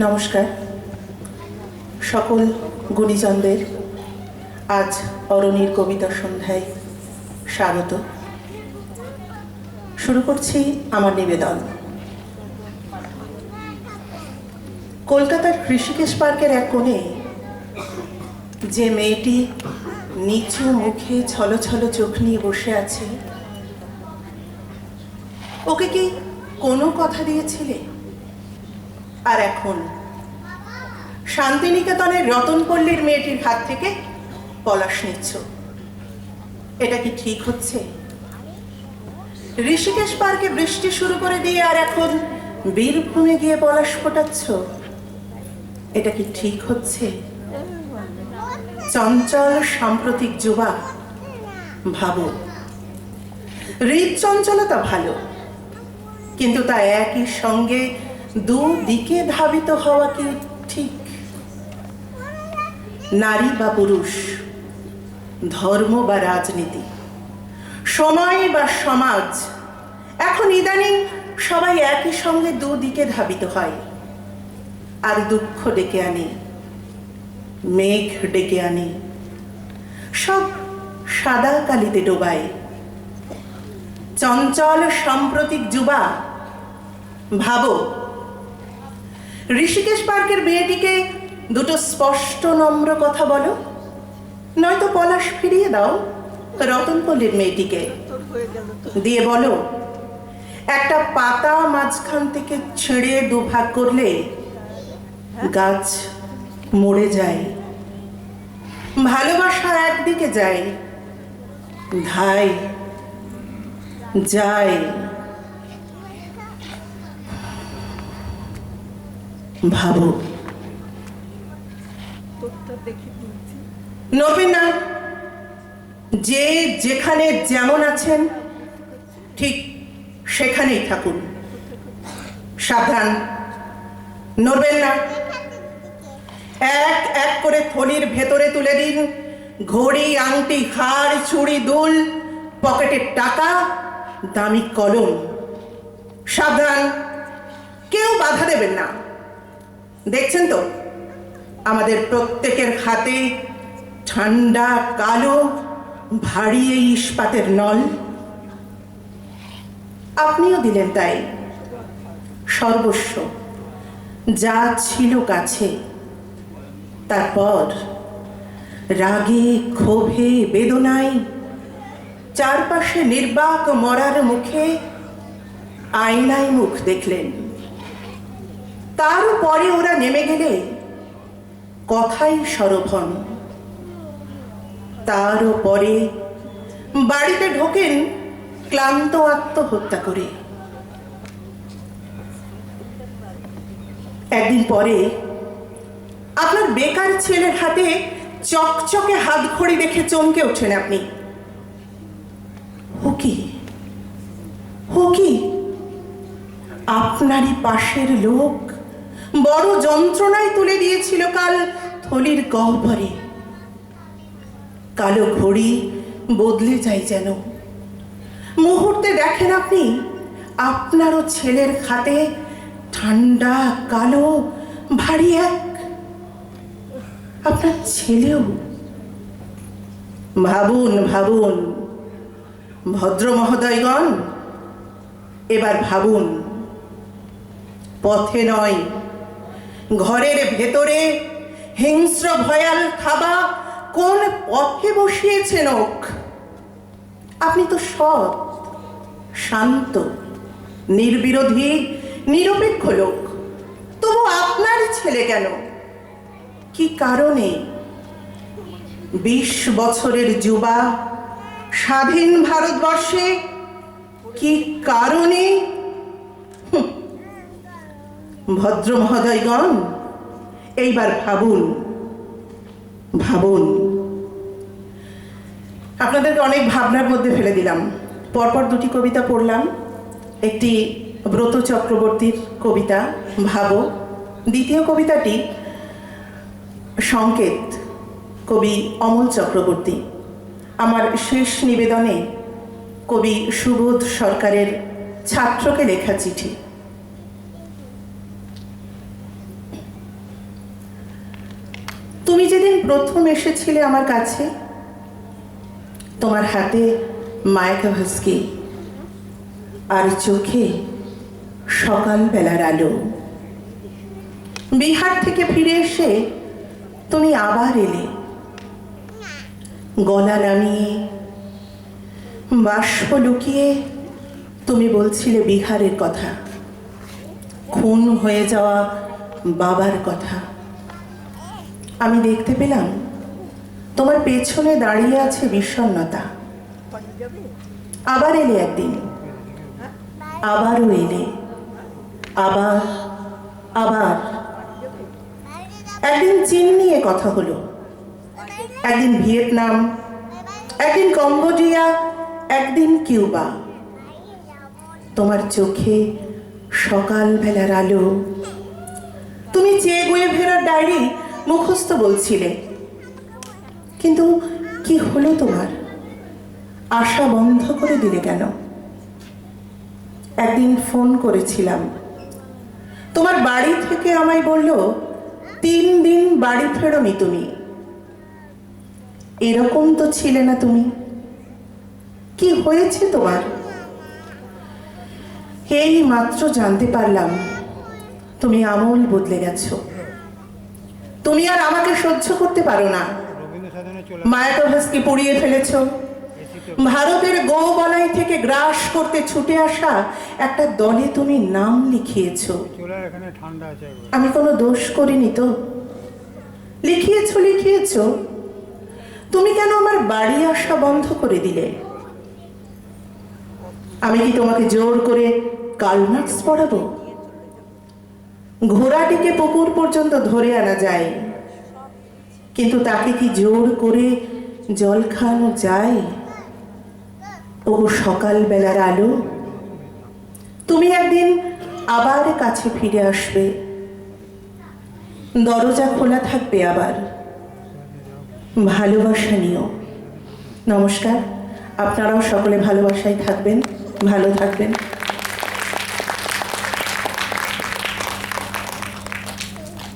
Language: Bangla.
নমস্কার। সকল গুণীজনদের আজ অরণির কবিতা সন্ধ্যায় স্বাগত। শুরু করছি আমার নিবেদন। কলকাতার ঋষিকেশ পার্কের এক কোণে যে মেয়েটি নিচু মুখে ছলো ছলো চোখ নিয়ে বসে আছে, ওকে কি কোনো কথা দিয়েছিলে? আর এখন? শান্তিনিকেতনের রতনপল্লীর মেয়েটির হাত থেকে পলাশ নিচ্ছ। এটা কি ঠিক হচ্ছে? ঋষিকেশ পার্কে বৃষ্টি শুরু করে দিয়ে আর এখন বীরভূমে গিয়ে পলাশ ফোটাচ্ছ? এটা কি ঠিক হচ্ছে? চঞ্চল সাম্প্রতিক যুবা, ভাবো। হৃদচঞ্চলতা ভালো, কিন্তু তা একই সঙ্গে দুদিকে ধাবিত হওয়া কি ঠিক? নারী বা পুরুষ, ধর্ম বা রাজনীতি, সময় বা সমাজ, এখন ইদানিং সবাই একই সঙ্গে দুদিকে ধাবিত হয়। আর দুঃখ ডেকে আনে, মেঘ ডেকে আনে, সব সাদা কালিতে ডোবায়। চঞ্চল সাম্প্রতিক যুবা, ভাবো ঋষিকেশ পার্কের মেয়েটিকে দুটো স্পষ্ট নম্র কথা বলো। নয়তো পলাশ ফিরিয়ে দাও রতনপল্লীর মেয়েটিকে। দিয়ে বলো, একটা পাতা মাঝখান থেকে ছিঁড়ে দুভাগ করলে গাছ মরে যায়, ভালোবাসা একদিকে যায় ধাই যায়। ভাবো। নবীন না যে যেখানে যেমন আছেন, ঠিক সেখানেই থাকুন। সাবধান। নড়বেন না এক এক করে থলির ভেতরে তুলে দিন। ঘড়ি, আংটি, হার, চুড়ি, দুল পকেটের টাকা, দামি কলম। সাবধান। কেউ বাধা দেবেন না। দেখছেন তো? আমাদের প্রত্যেকের হাতে ঠান্ডা, কালো, ভারী এই ইস্পাতের নল। আপনিও দিলেন তাই। সর্বস্ব, যা ছিল কাছে, তারপর রাগে, ক্ষোভে, বেদনায়, চারপাশে নির্বাক মরার মুখে আয়নায় মুখ দেখলেন। তার পরে ওরা নেমে গেলে কথাই সরভন তারও পরে বাড়িতে ঢোকেন ক্লান্ত আত্মহত্যা করে। একদিন পরে আপনার বেকার ছেলের হাতে চকচকে হাত ঘড়ি দেখে চমকে ওঠেন আপনি। হুকি হুকি আপনারই পাশের লোক? বড় যন্ত্রণায় তুলে দিয়েছিল কাল থলির গহ্বরে। কালো ঘড়ি বদলে যায় যেন। মুহূর্তে দেখেন আপনি, আপনারও ছেলের খাতে ঠান্ডা, কালো, ভারী এক আপনার ছেলেও। ভাবুন ভাবুন, ভদ্র মহোদয়গণ, এবার ভাবুন, পথে নয় ঘরের ভেতরে হিংস্র ভয়াল খাবা কোন পথে বসিয়েছেন ওক আপনি তো সৎ, শান্ত, নির্বিরোধী, নিরপেক্ষ লোক। তবু আপনার ছেলে কেন? কি কারণে? বিশ বছরের যুবা, স্বাধীন ভারতবর্ষে কি কারণে ভদ্র মহোদয়গণ এইবার ভাবুন ভাবুন। আপনাদেরকে অনেক ভাবনার মধ্যে ফেলে দিলাম। পরপর দুটি কবিতা পড়লাম। একটি ব্রত চক্রবর্তীর কবিতা, ভাবো। দ্বিতীয় কবিতাটি সংকেত, কবি অমল চক্রবর্তী। আমার শেষ নিবেদনে কবি সুবোধ সরকারের ছাত্রকে লেখা চিঠি। প্রথম এসেছিলে আমার কাছে। তোমার হাতে মায়কা ভাস্কি আর চোখে সকালবেলার আলো। বিহার থেকে ফিরে এসে তুমি আবার এলে। গলা নামিয়ে বাষ্প লুকিয়ে তুমি বলছিলে বিহারের কথা। খুন হয়ে যাওয়া বাবার কথা। আমি দেখতে পেলাম তোমার পেছনে দাঁড়িয়ে আছে বিষণ্ণতা। আবার এলে একদিন। আবারও এলে। আবার আবার। একদিন চীন নিয়ে কথা হলো। একদিন ভিয়েতনাম। একদিন কম্বোডিয়া। একদিন কিউবা। তোমার চোখে সকালবেলার আলো। তুমি চেয়ে গুয়ে ফেরার ডায়েরি মুখস্থ বলছিলে। কিন্তু কি হলো তোমার? আশা বন্ধ করে দিলে কেন? একদিন ফোন করেছিলাম। তোমার বাড়ি থেকে আমায় বলল, তিন দিন বাড়ি ফেরোনি তুমি। এরকম তো ছিলে না তুমি। কি হয়েছে তোমার? এই মাত্র জানতে পারলাম, তুমি আমল বদলে গেছো। তুমি আর আমাকে সহ্য করতে পারো না। মায়াকভাসকে পুড়িয়ে ফেলেছো। ভারতের গৌবলাই থেকে গ্রাস করতে ছুটে আসা একটা দলে তুমি নাম লিখিয়েছো। আমি কোনো দোষ করিনি তো? লিখিয়েছ লিখিয়েছ। তুমি কেন আমার বাড়ি আসা বন্ধ করে দিলে? আমি কি তোমাকে জোর করে কালমার্কস পড়াবো? ঘোড়াটিকে পুকুর পর্যন্ত ধরে আনা যায়। কিন্তু তাকে কি জোর করে জল খাওয়ানো যায়? ও সকালবেলার আলো। তুমি একদিন আবার কাছে ফিরে আসবে। দরজা খোলা থাকবে আবার। ভালোবাসা নিও। নমস্কার। আপনারাও সকলে ভালোবাসায় থাকবেন, ভালো থাকবেন।